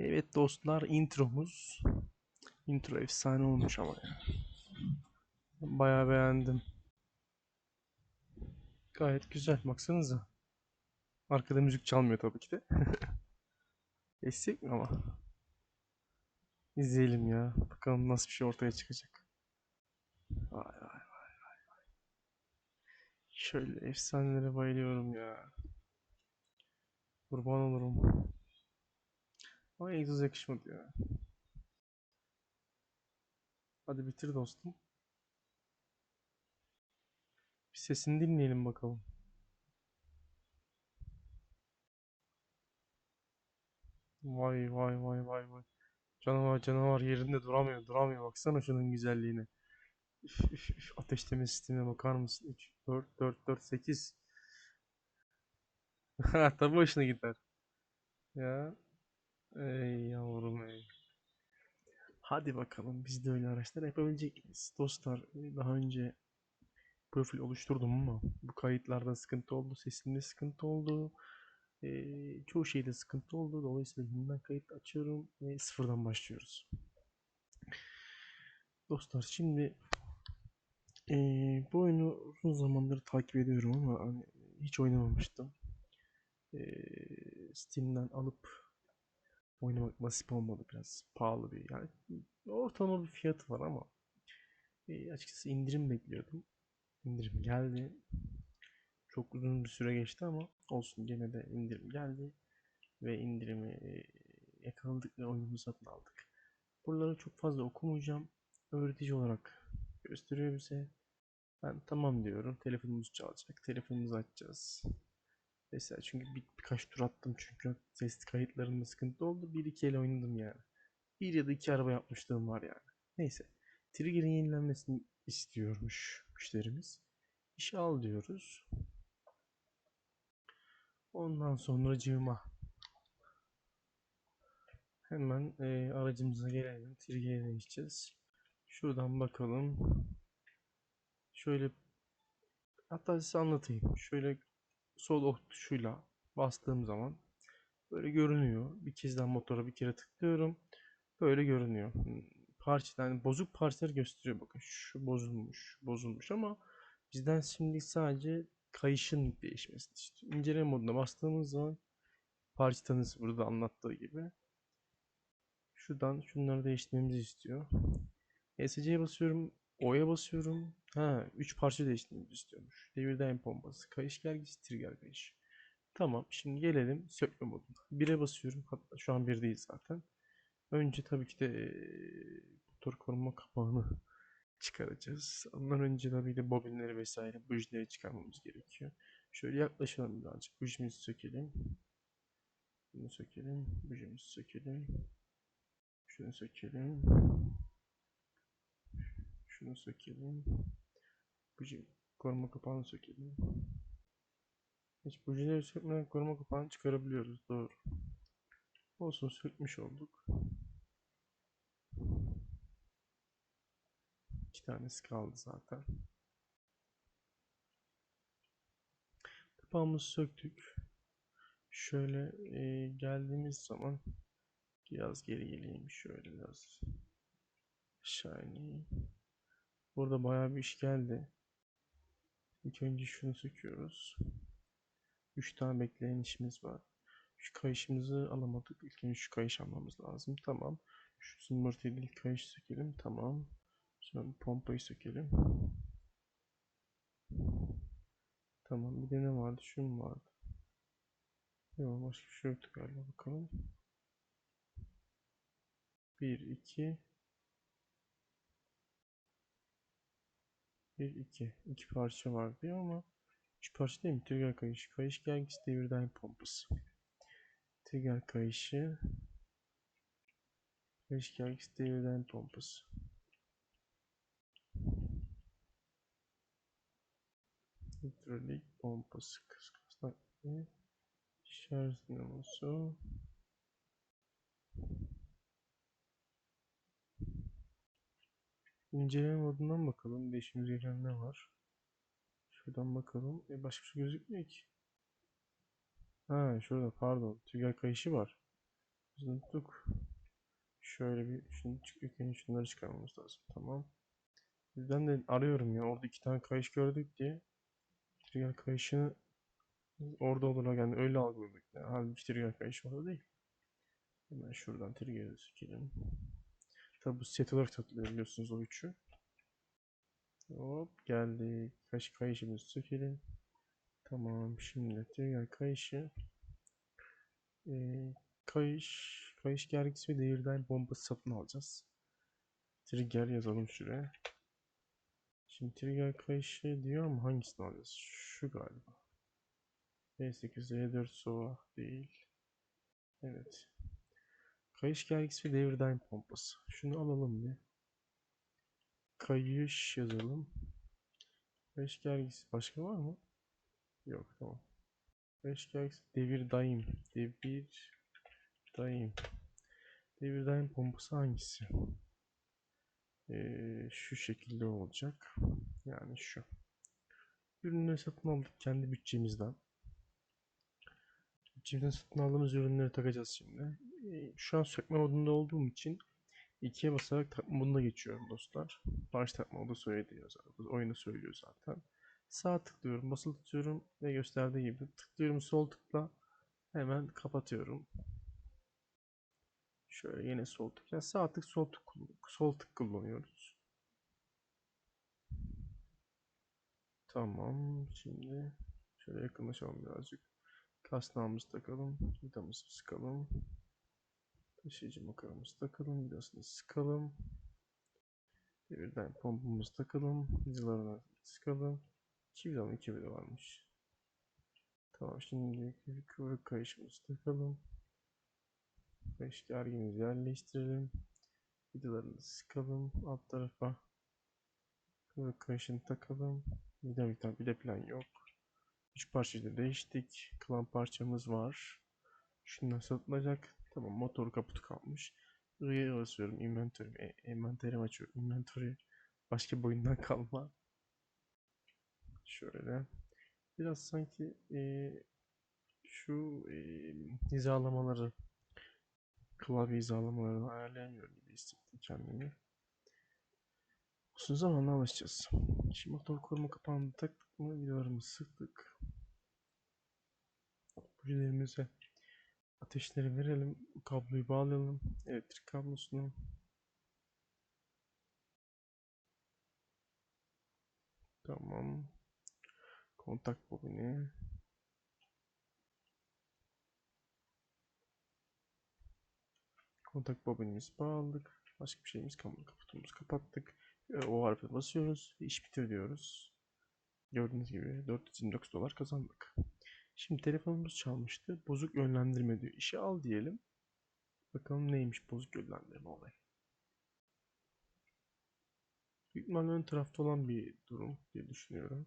Evet dostlar intromuz. Intro efsane olmuş ama ya. Bayağı beğendim. Gayet güzel baksanıza. Arkada müzik çalmıyor tabii ki de. Geçsek mi ama? İzleyelim ya. Bakalım nasıl bir şey ortaya çıkacak. Vay vay vay vay vay. Şöyle efsanelere bayılıyorum ya. Kurban olurum. Ama egzoz yakışmadı ya. Hadi bitir dostum. Bir sesini dinleyelim bakalım. Vay vay vay vay vay. Canavar canavar yerinde duramıyor duramıyor. Baksana şunun güzelliğine. Üf, üf, üf. Ateşleme sistemine bakar mısın? 3, 4, 4, 4, 8. Ha tabii hoşuna gider. Ya. Ey yavrum ey. Hadi bakalım biz de öyle araçlar yapabilecek miyiz? Dostlar daha önce profil oluşturdum ama bu kayıtlarda sıkıntı oldu, sesimde sıkıntı oldu. Eee, çoğu şeyde sıkıntı oldu. Dolayısıyla yeniden kayıt açıyorum ve sıfırdan başlıyoruz. Dostlar şimdi eee, bu oyunu uzun zamandır takip ediyorum ama hani hiç oynamamıştım. Eee, Steam'den alıp oynamak nasip olmadı biraz pahalı bir yani ortalama bir fiyatı var ama eee, açıkçası indirim bekliyordum. İndirim geldi. Çok uzun bir süre geçti ama olsun gene de indirim geldi ve indirimi e, yakaladık ve oyunumuzu satın aldık. Buraları çok fazla okumayacağım. Öğretici olarak gösteriyor bize. Ben tamam diyorum. Telefonumuz çalacak. Telefonumuzu açacağız. Mesela çünkü bir, birkaç tur attım çünkü ses kayıtlarında sıkıntı oldu. Bir iki el oynadım yani. Bir ya da iki araba yapmışlığım var yani. Neyse. Trigger'in yenilenmesini istiyormuş müşterimiz. İşe al diyoruz. Ondan sonra cığıma hemen e, aracımıza gelelim. Trigger'e değişeceğiz. Şuradan bakalım. Şöyle hatta size anlatayım. Şöyle sol ok tuşuyla bastığım zaman böyle görünüyor. Bir kez daha motora bir kere tıklıyorum. Böyle görünüyor. Hmm, Parça, yani bozuk parçaları gösteriyor. Bakın şu bozulmuş, bozulmuş ama bizden şimdi sadece kayışın değişmesini istiyor. İnceleme moduna bastığımız zaman parça tanısı burada anlattığı gibi. Şuradan şunları değiştirmemizi istiyor. ESC'ye basıyorum. O'ya basıyorum. Ha, 3 parça değiştirmemizi istiyormuş. Devir daim kayış gergisi, trigger kayış. Tamam, şimdi gelelim sökme moduna. 1'e basıyorum. Hatta şu an 1'deyiz zaten. Önce tabii ki de eee, motor koruma kapağını çıkaracağız. Ondan önce tabii de bobinleri vesaire bujileri çıkarmamız gerekiyor. Şöyle yaklaşalım birazcık. Bujimizi sökelim. Bunu sökelim. Bujimizi sökelim. Şunu sökelim. Şunu sökelim. Buji koruma kapağını sökelim. Hiç bujileri sökmeden koruma kapağını çıkarabiliyoruz. Doğru. Olsun sökmüş olduk. İki tanesi kaldı zaten. Kapağımızı söktük. Şöyle e, geldiğimiz zaman biraz geri geleyim. Şöyle biraz aşağı ineyim. Burada bayağı bir iş geldi. İlk önce şunu söküyoruz. 3 tane bekleyen işimiz var. Şu kayışımızı alamadık. İlk önce şu kayış almamız lazım. Tamam. Şu zımbırtıyla ilk kayış sökelim. Tamam. Sonra pompayı sökelim. Tamam. Bir de ne vardı? Şu mu vardı? Yok başka bir şey yoktu galiba. Bakalım. 1, 2 1, 2 2 parça var diyor ama 3 parça değil mi? Trigger kayışı, kayış gergisi, devir daim pompası. Trigger kayışı, kayış gergisi, devir daim pompası. Hidrolik pompası, kıskasnak ve şarj dinamosu. İnceleme modundan bakalım. Değişimiz gelen ne var? Şuradan bakalım. E başka bir şey gözükmüyor ki. Ha şurada pardon. Trigger kayışı var. Biz unuttuk. Şöyle bir şunu şunları çıkarmamız lazım. Tamam. Ben de arıyorum ya. Orada iki tane kayış gördük diye. Trigger kayışını orada olur yani öyle algıladık. Yani halbuki trigger kayış orada değil. Hemen şuradan trigger'ı sökelim. Tabi bu set olarak satılıyor biliyorsunuz o üçü. Hop geldik. Kaş kayışımızı sökelim. Tamam şimdi trigger kayışı. Ee, kayış, kayış gergisi ve devirden bombası satın alacağız. Trigger yazalım şuraya. Şimdi trigger kayışı diyor ama hangisini alacağız? Şu galiba. V8 V4 SOA değil. Evet. Kayış gergisi ve devirden pompası. Şunu alalım bir. Kayış yazalım. Kayış gergisi başka var mı? Yok tamam. Kayış gergisi devir daim. Devir daim. Devir daim pompası hangisi? Ee, şu şekilde olacak. Yani şu. Ürünleri satın aldık kendi bütçemizden. Bütçemizden satın aldığımız ürünleri takacağız şimdi. Ee, şu an sökme modunda olduğum için ikiye basarak takma moduna geçiyorum dostlar. Baş takma modu söylüyor zaten. Oyunu söylüyor zaten. Sağ tıklıyorum, basılı tutuyorum ve gösterdiği gibi tıklıyorum sol tıkla hemen kapatıyorum. Şöyle yine sol tık. Yani sağ tık sol tık sol tık kullanıyoruz. Tamam. Şimdi şöyle yakınlaşalım birazcık. Kasnağımızı takalım. Vidamızı sıkalım. Taşıyıcı makaramızı takalım. Vidasını sıkalım. Devirden pompamızı takalım. Vidalarını sıkalım. İki vida mı? İki vida varmış. Tamam şimdi kıvrık kayışımızı takalım. Beş gergimizi yerleştirelim. Vidalarını sıkalım. Alt tarafa kıvrık kayışını takalım. Vida vida bir de plan yok. Üç parçayı da değiştik. Klan parçamız var. Şundan satılacak. Tamam motor kaputu kalmış. I'ya basıyorum. Inventory. E, envanterimi açıyorum. Inventory. Başka boyundan kalma. Şöyle. Biraz sanki e, şu e, hizalamaları klavye hizalamalarını ayarlayamıyorum gibi hissettim kendimi. Uzun zamanla alışacağız. Şimdi motor koruma kapağını taktık mı vidalarımızı sıktık. Bujilerimize ateşleri verelim. Kabloyu bağlayalım. Elektrik kablosunu. Tamam. Kontak bobini. Kontak bobinimizi bağladık. Başka bir şeyimiz kalmadı. Kaputumuzu kapattık. O harfe basıyoruz. İş bitir diyoruz. Gördüğünüz gibi 429 dolar kazandık. Şimdi telefonumuz çalmıştı. Bozuk yönlendirme diyor. İşe al diyelim. Bakalım neymiş bozuk yönlendirme olayı. Büyük ön tarafta olan bir durum diye düşünüyorum.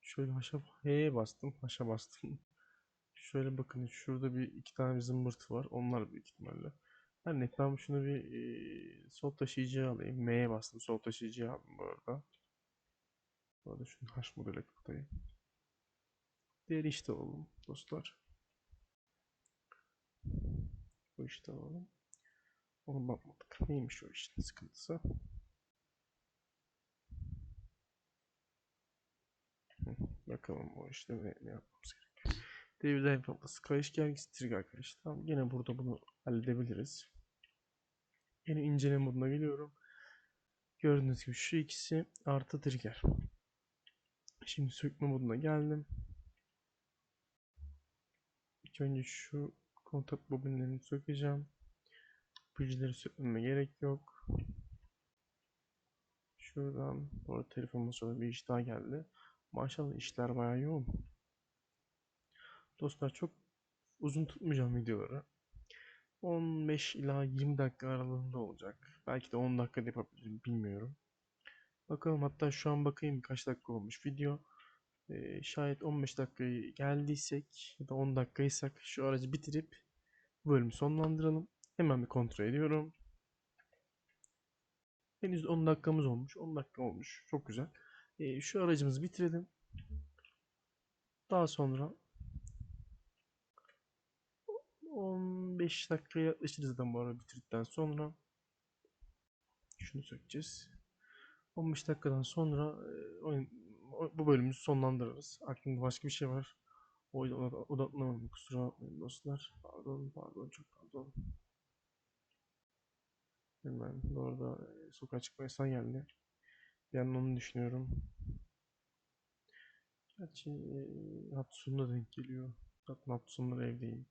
Şöyle haşa H'ye bastım. Haşa bastım. Şöyle bakın şurada bir iki tane bir zımbırtı var. Onlar büyük ihtimalle. Her neyse ben şunu bir e, sol taşıyıcıya alayım. M'ye bastım. Sol taşıyıcıya aldım bu arada. Bu arada şunu H modele kapatayım. Diğeri işte alalım dostlar. Bu işte alalım. Onu bakmadık. Neymiş o işin sıkıntısı? Bakalım o işte ne, ne yapmamız gerekiyor. Devirden pompası, kayış trigger kayış. Tamam yine burada bunu halledebiliriz. Yine inceleme moduna geliyorum. Gördüğünüz gibi şu ikisi artı trigger. Şimdi sökme moduna geldim. İlk önce şu kontak bobinlerini sökeceğim. Bujileri sökmeme gerek yok. Şuradan bu arada telefonuma sonra bir iş daha geldi. Maşallah işler bayağı yoğun. Dostlar çok uzun tutmayacağım videoları. 15 ila 20 dakika aralığında olacak. Belki de 10 dakika yapabilirim bilmiyorum. Bakalım hatta şu an bakayım kaç dakika olmuş video. Ee, şayet 15 dakikayı geldiysek ya da 10 dakikaysak şu aracı bitirip bu bölümü sonlandıralım. Hemen bir kontrol ediyorum. Henüz 10 dakikamız olmuş. 10 dakika olmuş. Çok güzel. Ee, şu aracımızı bitirelim. Daha sonra 5 dakikaya yaklaşırız zaten bu arada bitirdikten sonra. Şunu sökeceğiz. 15 dakikadan sonra oyun, bu bölümümüzü sonlandırırız. Aklımda başka bir şey var. O yüzden. Kusura bakmayın dostlar. Pardon, pardon, çok pardon. Hemen e, sokağa çıkma yasağı geldi. Bir yandan onu düşünüyorum. Gerçi e, hafta sonuna denk geliyor. Zaten hafta sonları evdeyim.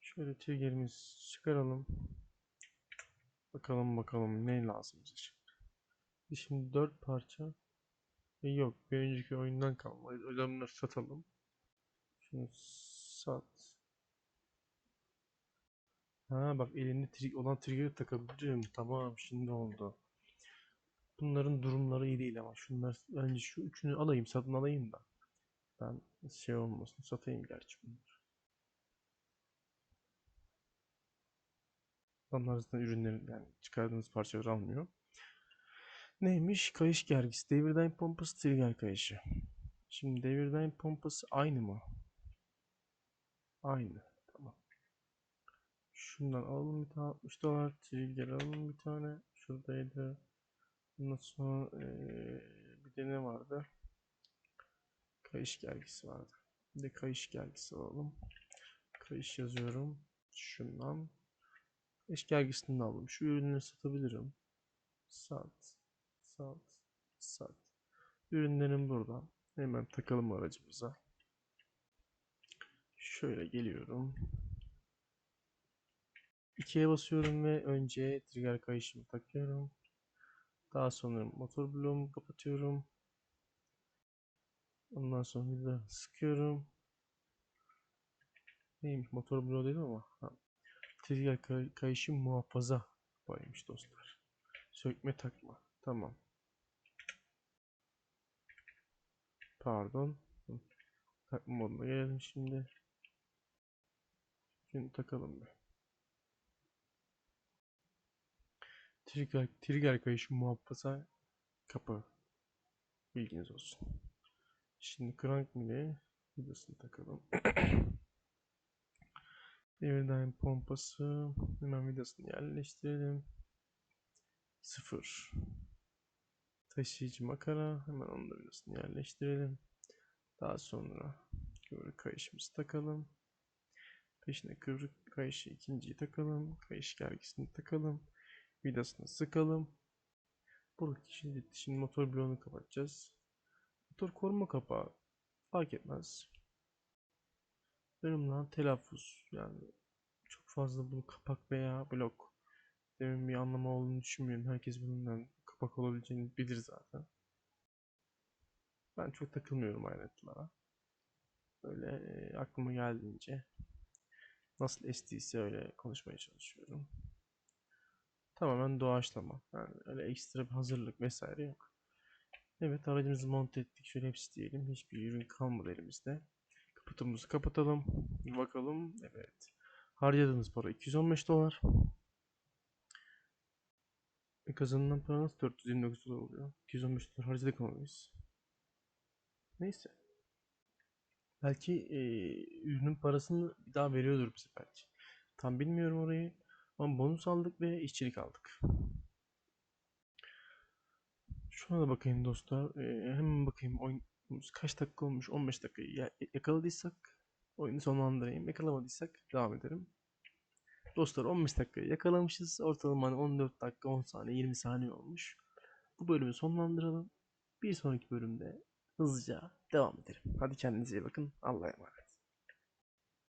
Şöyle triggerimizi çıkaralım. Bakalım bakalım ne lazım bize şimdi. Şimdi 4 parça. E, yok bir önceki oyundan kalma. Bunları satalım. Şunu sat. Ha bak elimde trig olan trigger'ı takabilirim. Tamam şimdi oldu. Bunların durumları iyi değil ama şunlar önce şu üçünü alayım satın alayım da. Ben şey olmasın satayım gerçi bunları. Adamlar zaten ürünlerin yani çıkardığınız parçaları almıyor. Neymiş? Kayış gergisi. Devirden pompası trigger kayışı. Şimdi devirden pompası aynı mı? Aynı. Tamam. Şundan alalım bir tane 60 dolar. Trigger alalım bir tane. Şuradaydı. Ondan sonra eee, bir de ne vardı? Kayış gergisi vardı. Bir de kayış gergisi alalım. Kayış yazıyorum. Şundan. Kayış gergisini. Şu ürünleri satabilirim. Sat. Sat. Sat. Ürünlerim burada. Hemen takalım aracımıza. Şöyle geliyorum. İkiye basıyorum ve önce trigger kayışımı takıyorum. Daha sonra motor bloğumu kapatıyorum. Ondan sonra bir de sıkıyorum. Neymiş motor bloğu dedim ama. Ha. Trigger kay kayışı muhafaza yapaymış dostlar. Sökme takma. Tamam. Pardon. Takma moduna gelelim şimdi. Şimdi takalım bir. Trigger, trigger kayışı muhafaza kapı. Bilginiz olsun. Şimdi crank mili vidasını takalım. Devirden pompası hemen vidasını yerleştirelim. Sıfır. Taşıyıcı makara hemen onun da vidasını yerleştirelim. Daha sonra kıvrık kayışımızı takalım. Peşine kıvrık kayışı ikinciyi takalım. Kayış gergisini takalım. Vidasını sıkalım. Buradaki şimdi, şimdi motor bloğunu kapatacağız. Motor koruma kapağı fark etmez. Benim lan telaffuz yani çok fazla bunu kapak veya blok demin bir anlamı olduğunu düşünmüyorum. Herkes bundan kapak olabileceğini bilir zaten. Ben çok takılmıyorum ayrıntılara. Böyle e, aklıma geldiğince nasıl estiyse öyle konuşmaya çalışıyorum. Tamamen doğaçlama. Yani öyle ekstra bir hazırlık vesaire yok. Evet aracımızı monte ettik. Şöyle hepsi diyelim. Hiçbir ürün kalmadı elimizde. Kaputumuzu kapatalım. Bakalım. Evet. Harcadığınız para 215 dolar. E kazanılan para nasıl 429 dolar oluyor? 215 dolar harcadık ama biz. Neyse. Belki e, ürünün parasını bir daha veriyordur bize belki. Tam bilmiyorum orayı. Ama bonus aldık ve işçilik aldık. Şuna da bakayım dostlar. Ee, hemen bakayım oyunumuz kaç dakika olmuş? 15 dakikayı ya- yakaladıysak oyunu sonlandırayım. Yakalamadıysak devam ederim. Dostlar 15 dakikayı yakalamışız. Ortalama hani 14 dakika 10 saniye 20 saniye olmuş. Bu bölümü sonlandıralım. Bir sonraki bölümde hızlıca devam edelim. Hadi kendinize iyi bakın. Allah'a emanet.